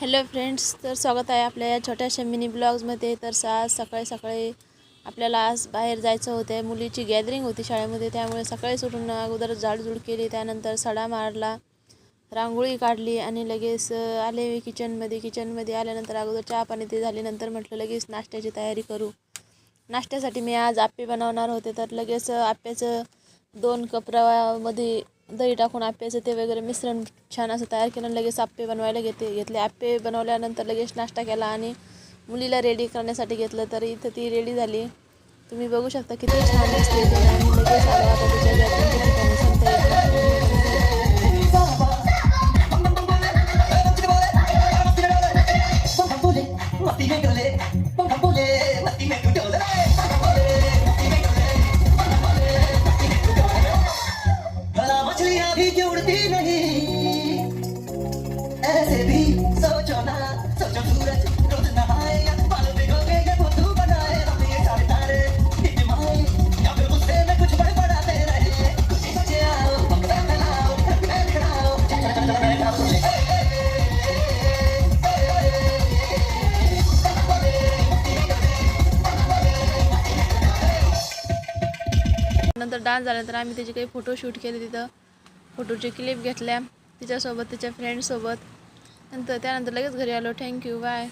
Hello friends तर स्वागत आहे आपल्या या छोट्याशा मिनी ब्लॉग्समध्ये तर सा- आज सकाळी सकाळी आपल्याला आज बाहेर जायचं होतं. मुलीची गॅदरिंग होती शाळेमध्ये त्यामुळे सकाळी सुटून अगोदर झाडझूड केली. त्यानंतर सडा मारला रांगोळी काढली आणि लगेच आले मी किचनमध्ये किचनमध्ये आल्यानंतर अगोदर चहा पाणी ते झाले नंतर म्हटलं लगेच नाश्त्याची तयारी करू. नाश्त्यासाठी मी आज आप्पे बनवणार होते. तर लगेच आप्प्याचं दोन कप रव्यामध्ये दही टाकून आप्याचं ते वगैरे मिश्रण छान असं तयार केलं आणि लगेच आप्पे बनवायला घेते घेतले. आप्पे बनवल्यानंतर लगेच नाश्ता केला आणि मुलीला रेडी करण्यासाठी घेतलं तर इथं ती रेडी झाली. तुम्ही बघू शकता किती छान दिसते आणि लगेच आलो आता तिच्या गॅदरिंगच्या नंतर डान्स झाल्यानंतर आम्ही त्याचे काही फोटो शूट केले तिथं. फोटोचे क्लिप घेतल्या. तिच्यासोबत तिच्या फ्रेंडसोबत नंतर त्यानंतर लगेच घरी आलो. Thank you bye